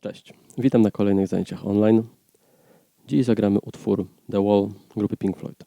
Cześć, witam na kolejnych zajęciach online. Dziś zagramy utwór The Wall grupy Pink Floyd.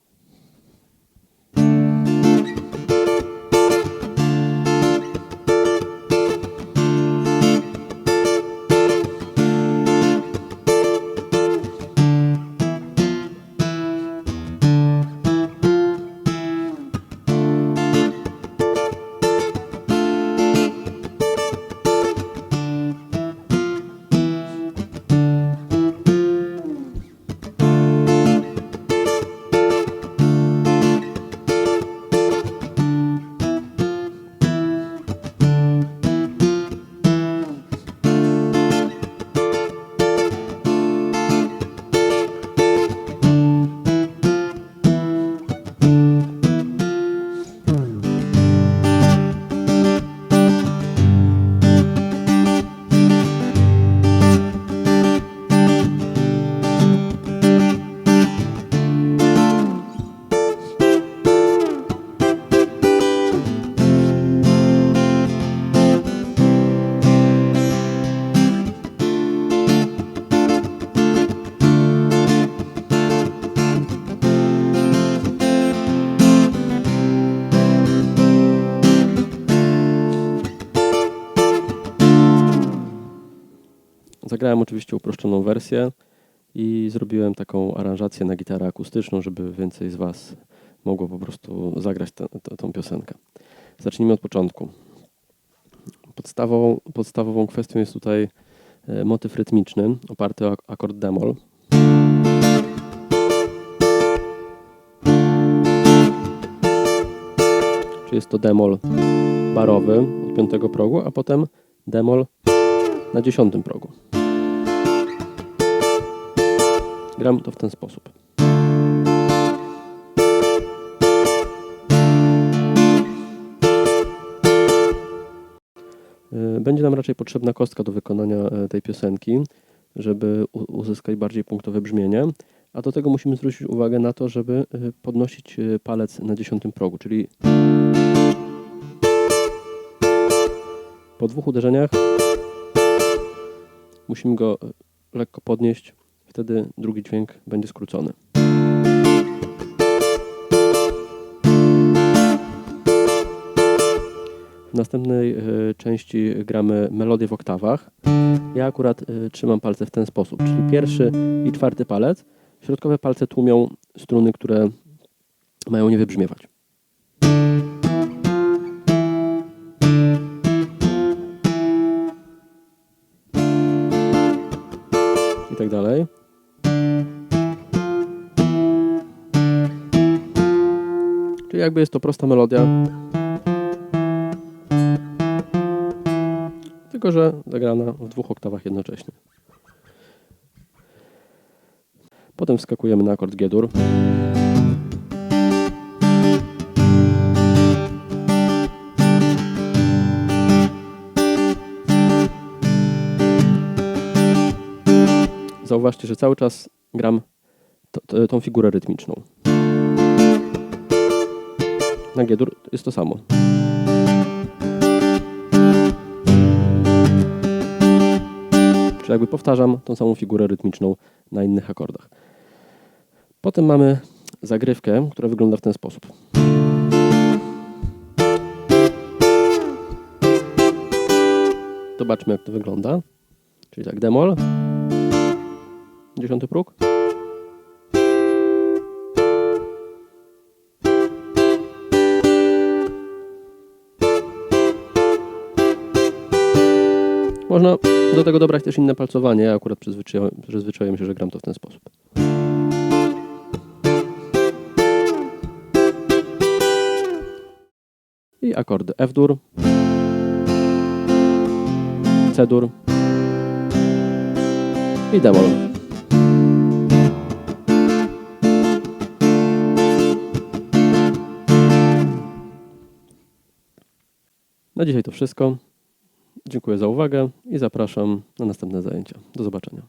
Zagrałem oczywiście uproszczoną wersję i zrobiłem taką aranżację na gitarę akustyczną, żeby więcej z Was mogło po prostu zagrać tę- tą piosenkę. Zacznijmy od początku. Podstawową, podstawową kwestią jest tutaj e, motyw rytmiczny oparty o ak- akord demol. Czyli jest to demol barowy od piątego progu, a potem demol na dziesiątym progu. Gram to w ten sposób. Y, Będzie nam raczej potrzebna kostka do wykonania e, tej piosenki, żeby uzyskać bardziej punktowe brzmienie. A do tego musimy zwrócić uwagę na to, żeby y, podnosić y, palec na dziesiątym progu, czyli po dwóch uderzeniach musimy go e, lekko podnieść, wtedy drugi dźwięk będzie skrócony. W następnej e, części gramy melodię w oktawach. Ja akurat e, trzymam palce w ten sposób, czyli pierwszy i czwarty palec. Środkowe palce tłumią struny, które mają nie wybrzmiewać. Tak dalej. Czyli jakby jest to prosta melodia. Tylko, że zagrana w dwóch oktawach jednocześnie. Potem wskakujemy na akord G-dur. Zauważcie, że cały czas gram tą figurę rytmiczną. Na G-dur jest to samo. Czyli jakby powtarzam tą samą figurę rytmiczną na innych akordach. Potem mamy zagrywkę, która wygląda w ten sposób. Zobaczmy, jak to wygląda. Czyli tak, demol, dziesiąty próg. Można do tego dobrać też inne palcowanie. Ja akurat przyzwyczaiłem, przyzwyczaiłem się, że gram to w ten sposób. I akordy F-dur, C-dur i demol. Na dzisiaj to wszystko. Dziękuję za uwagę i zapraszam na następne zajęcia. Do zobaczenia.